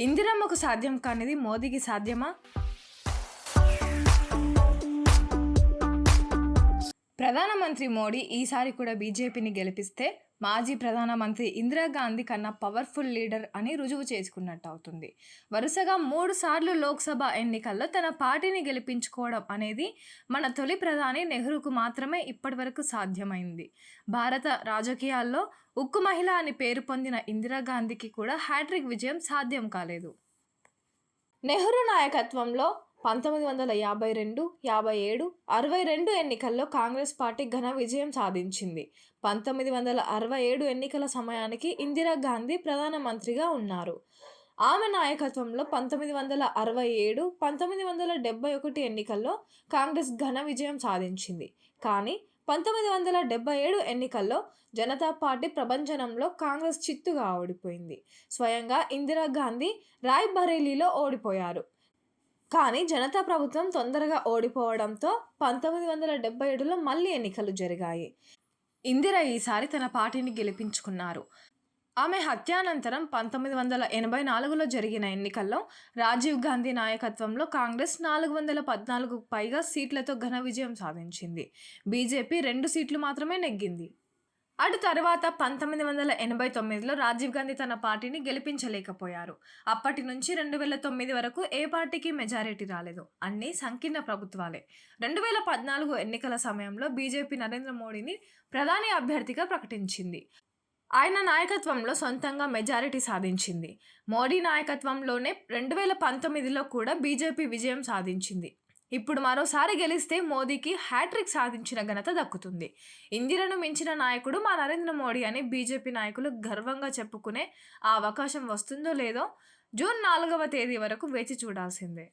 ఇందిరమ్మకు సాధ్యం కానిది మోదీకి సాధ్యమా? ప్రధానమంత్రి మోడీ ఈసారి కూడా బీజేపీని గెలిపిస్తే మాజీ ప్రధానమంత్రి ఇందిరాగాంధీ కన్నా పవర్ఫుల్ లీడర్ అని రుజువు చేసుకున్నట్టు అవుతుంది వరుసగా మూడు సార్లు లోక్సభ ఎన్నికల్లో తన పార్టీని గెలిపించుకోవడం అనేది మన తొలి ప్రధాని నెహ్రూకు మాత్రమే ఇప్పటివరకు సాధ్యమైంది. భారత రాజకీయాల్లో ఉక్కు మహిళ అని పేరు పొందిన ఇందిరాగాంధీకి కూడా హ్యాట్రిక్ విజయం సాధ్యం కాలేదు. నెహ్రూ నాయకత్వంలో పంతొమ్మిది వందల యాభై రెండు యాభై ఏడు అరవై రెండు ఎన్నికల్లో కాంగ్రెస్ పార్టీ ఘన విజయం సాధించింది. పంతొమ్మిది వందల అరవై ఏడు ఎన్నికల సమయానికి ఇందిరాగాంధీ ప్రధానమంత్రిగా ఉన్నారు. ఆమె నాయకత్వంలో పంతొమ్మిది వందల అరవై ఏడు పంతొమ్మిది వందల డెబ్బై ఒకటి ఎన్నికల్లో కాంగ్రెస్ ఘన విజయం సాధించింది. కానీ పంతొమ్మిది వందల డెబ్బై ఏడు ఎన్నికల్లో జనతా పార్టీ ప్రభంజనంలో కాంగ్రెస్ చిత్తుగా ఓడిపోయింది. స్వయంగా ఇందిరాగాంధీ రాయ్ బరేలీలో ఓడిపోయారు. కానీ జనతా ప్రభుత్వం తొందరగా ఓడిపోవడంతో పంతొమ్మిది వందల డెబ్బై ఏడులో మళ్ళీ ఎన్నికలు జరిగాయి. ఇందిర ఈసారి తన పార్టీని గెలిపించుకున్నారు. ఆమె హత్యానంతరం పంతొమ్మిది వందల ఎనభై నాలుగులో జరిగిన ఎన్నికల్లో రాజీవ్ గాంధీ నాయకత్వంలో కాంగ్రెస్ నాలుగు వందల పద్నాలుగు పైగా సీట్లతో ఘన విజయం సాధించింది. బీజేపీ రెండు సీట్లు మాత్రమే నెగ్గింది. అటు తర్వాత పంతొమ్మిది వందల ఎనభై తొమ్మిదిలో రాజీవ్ గాంధీ తన పార్టీని గెలిపించలేకపోయారు. అప్పటి నుంచి రెండు వేల తొమ్మిది వరకు ఏ పార్టీకి మెజారిటీ రాలేదు. అన్నీ సంకీర్ణ ప్రభుత్వాలే. రెండు వేల పద్నాలుగు ఎన్నికల సమయంలో బీజేపీ నరేంద్ర మోడీని ప్రధాని అభ్యర్థిగా ప్రకటించింది. ఆయన నాయకత్వంలో సొంతంగా మెజారిటీ సాధించింది. మోడీ నాయకత్వంలోనే రెండు వేల పంతొమ్మిదిలో కూడా బీజేపీ విజయం సాధించింది. ఇప్పుడు మరోసారి గెలిస్తే మోదీకి హ్యాట్రిక్ సాధించిన ఘనత దక్కుతుంది. ఇందిరను మించిన నాయకుడు మా నరేంద్ర మోడీ అని బీజేపీ నాయకులు గర్వంగా చెప్పుకునే ఆ అవకాశం వస్తుందో లేదో జూన్ నాలుగవ తేదీ వరకు వేచి చూడాల్సిందే.